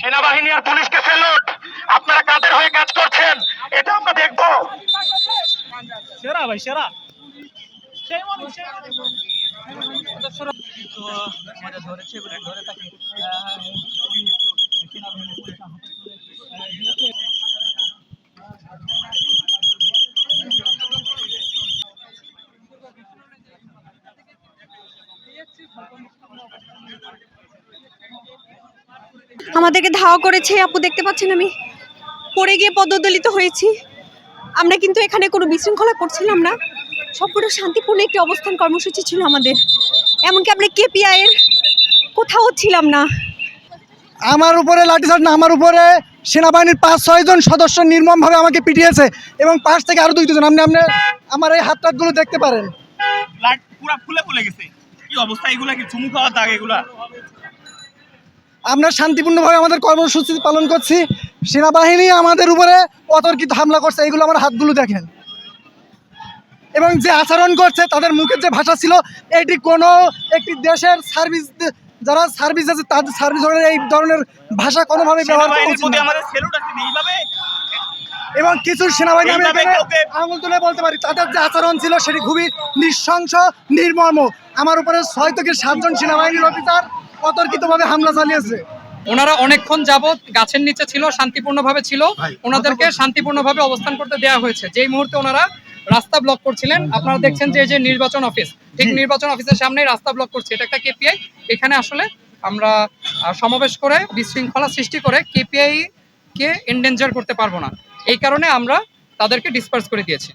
সেনাবাহিনী আর পুলিশকে স্যালুট আপনারা কাদের হয়ে কাজ করছেন? এটা আমরা দেখব। সেরা ভাই, সেরা। ধরেছে ধরে সেনাবাহিনী আহত করে, আহ, দিয়েছে। আমাদেরকে ধাওয়া করেছে আপু দেখতে পাচ্ছেন আমি। পড়ে গিয়ে পদদলিত হয়েছি। আমরা কিন্তু এখানে কোনো বিশৃঙ্খলা করছিলাম না। সম্পূর্ণ শান্তিপূর্ণ একটি অবস্থান কর্মসূচি ছিল আমাদের। এমনকি আমরা কেপিআই এর কোথাও ছিলাম না। আমার উপরে লাঠিচার্জ না আমার উপরে সেনাবাহিনীর পাঁচ ছয়জন সদস্য নির্মমভাবে আমাকে পিটিয়েছে এবং পাশ থেকে আরও দুই দুজন। আপনি আপনি আমার এই হাত টাতগুলো দেখতে পারেন। লাট পুরা ফুলে ফুলে গেছে। কি অবস্থা? এগুলা কি চুমু খাওয়ার দাগ এগুলা? আমরা শান্তিপূর্ণভাবে আমাদের কর্মসূচি পালন করছি। সেনাবাহিনী আমাদের উপরে অতর্কিত হামলা করছে এগুলো আমার হাতগুলো দেখেন। এবং যে আচরণ করছে তাদের মুখের যে ভাষা ছিল এটি কোনো একটি দেশের সার্ভিস যারা সার্ভিস আছে তাদের সার্ভিস এই ধরনের ভাষা কোনোভাবে ব্যবহার করা উচিত আমাদের সেলুট আছে এইভাবে? এবং কিছু সেনাবাহিনী আমি আঙুল তুলে বলতে পারি। তাদের যে আচরণ ছিল সেটি খুবই নৃশংস নির্মম। আমার উপরে ছয় থেকে সাতজন সেনাবাহিনীর অফিসার অতর্কিতভাবে হামলা চালিয়েছে। ওনারা অনেকক্ষণ যাবত গাছের নিচে ছিল শান্তিপূর্ণভাবে ছিল। ওনাদেরকে শান্তিপূর্ণভাবে অবস্থান করতে দেওয়া হয়েছে। যেই মুহূর্তে ওনারা রাস্তা ব্লক করছিলেন আপনারা দেখছেন যে এই যে নির্বাচন অফিস ঠিক নির্বাচন অফিসের সামনেই রাস্তা ব্লক করছে। এটা একটা কেপিআই এখানে আসলে আমরা আহ, সমাবেশ করে বিশৃঙ্খলা সৃষ্টি করে কেপিআই কে এন্ডেঞ্জার করতে পারব না। এই কারণে আমরা তাদেরকে ডিসপার্স করে দিয়েছি।